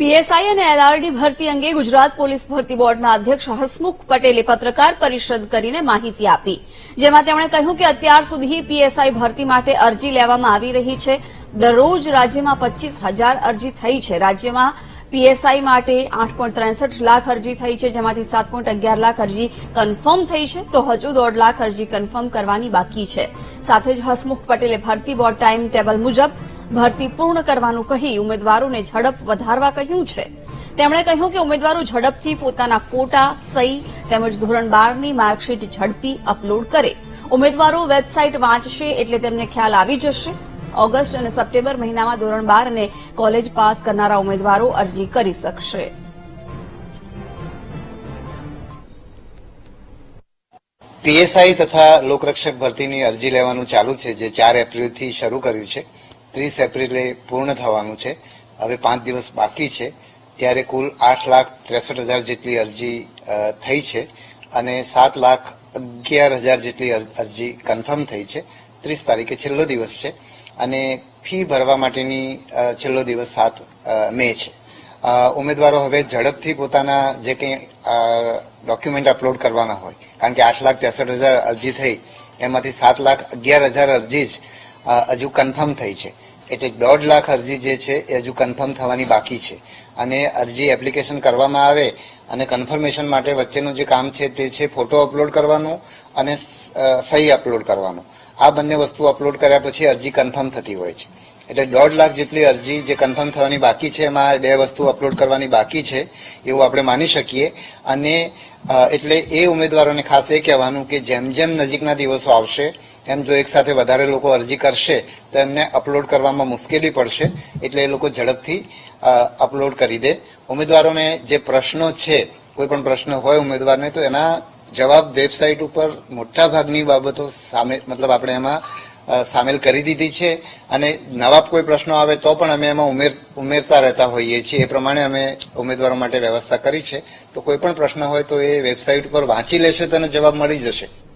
PSI અને LRD ભરતી અંગે ગુજરાત પોલીસ ભરતી બોર્ડના અધ્યક્ષ હસમુખ પટેલે પત્રકાર પરિષદ કરીને માહિતી આપી, જેમાં તેમણે કહ્યું કે અત્યાર સુધી પીએસઆઈ ભરતી માટે અરજી લેવામાં આવી રહી છે. દરરોજ રાજ્યમાં પચીસ હજાર અરજી થઈ છે. રાજ્યમાં પીએસઆઈ માટે આઠ લાખ અરજી થઈ છે, જેમાંથી સાત લાખ અરજી કન્ફર્મ થઈ છે તો હજુ દોઢ લાખ અરજી કન્ફર્મ કરવાની બાકી છે. સાથે જ હસમુખ પટેલે ભરતી બોર્ડ ટાઈમ ટેબલ મુજબ ભરતી પૂર્ણ કરવાનું કહી ઉમેદવારોને ઝડપ વધારવા કહ્યું છે. તેમણે કહ્યું કે ઉમેદવારો ઝડપથી પોતાના ફોટા, સહી તેમજ ધોરણ બારની માર્કશીટ ઝડપી અપલોડ કરે. ઉમેદવારો વેબસાઇટ વાંચશે એટલે તેમને ખ્યાલ આવી જશે. ઓગસ્ટ અને સપ્ટેમ્બર મહિનામાં ધોરણ બાર અને કોલેજ પાસ કરનારા ઉમેદવારો અરજી કરી શકશે. પીએસઆઈ તથા લોકરક્ષક ભરતીની અરજી લેવાનું ચાલુ છે, જે ચાર એપ્રિલથી શરૂ કર્યું છે. ત્રીસ એપ્રિલે પૂર્ણ થવાનું છે. હવે પાંચ દિવસ બાકી છે. ત્યારે કુલ આઠ લાખ ત્રેસઠ હજાર જેટલી અરજી થઈ છે અને સાત લાખ અગિયાર હજાર જેટલી અરજી કન્ફર્મ થઈ છે. ત્રીસ તારીખે છેલ્લો દિવસ છે અને ફી ભરવા માટેની છેલ્લો દિવસ સાત મે છે. ઉમેદવારો હવે ઝડપથી પોતાના જે કંઈ ડોક્યુમેન્ટ અપલોડ કરવાના હોય, કારણ કે આઠ લાખ ત્રેસઠ હજાર અરજી થઈ, એમાંથી સાત લાખ અગિયાર હજાર અરજી જ હજુ કન્ફર્મ થઈ છે. એટલે દોઢ લાખ અરજી જે છે, એ હજુ કન્ફર્મ થવાની બાકી છે. અને અરજી એપ્લિકેશન કરવામાં આવે અને કન્ફર્મેશન માટે વચ્ચેનું જે કામ છે તે છે ફોટો અપલોડ કરવાનો અને સહી અપલોડ કરવાનું. આ બંને વસ્તુ અપલોડ કર્યા પછી અરજી કન્ફર્મ થતી હોય છે. એટલે દોઢ લાખ જેટલી અરજી જે કન્ફર્મ થવાની બાકી છે, એમાં બે વસ્તુ અપલોડ કરવાની બાકી છે, એવું આપણે માની શકીએ. અને એટલે એ ઉમેદવારોને ખાસ એ કહેવાનું કે જેમ જેમ નજીકના દિવસો આવશે, એમ જો એક સાથે વધારે લોકો અરજી કરશે, તો એમને અપલોડ કરવામાં મુશ્કેલી પડશે. એટલે એ લોકો ઝડપથી અપલોડ કરી દે. ઉમેદવારોને જે પ્રશ્નો છે, કોઈ પણ પ્રશ્ન હોય ઉમેદવારને, તો એના જવાબ વેબસાઇટ ઉપર મોટા ભાગની બાબતો સામે, મતલબ આપણે એમાં સામેલ કરી દીધી છે. અને નવા કોઈ પ્રશ્નો આવે તો પણ અમે એમાં ઉમેર, ઉમેરતા રહેતા હોઈએ છીએ. એ પ્રમાણે અમે ઉમેદવારો માટે વ્યવસ્થા કરી છે. તો કોઈ પણ પ્રશ્ન હોય તો એ વેબસાઇટ ઉપર વાંચી લેશે તો જવાબ મળી જશે.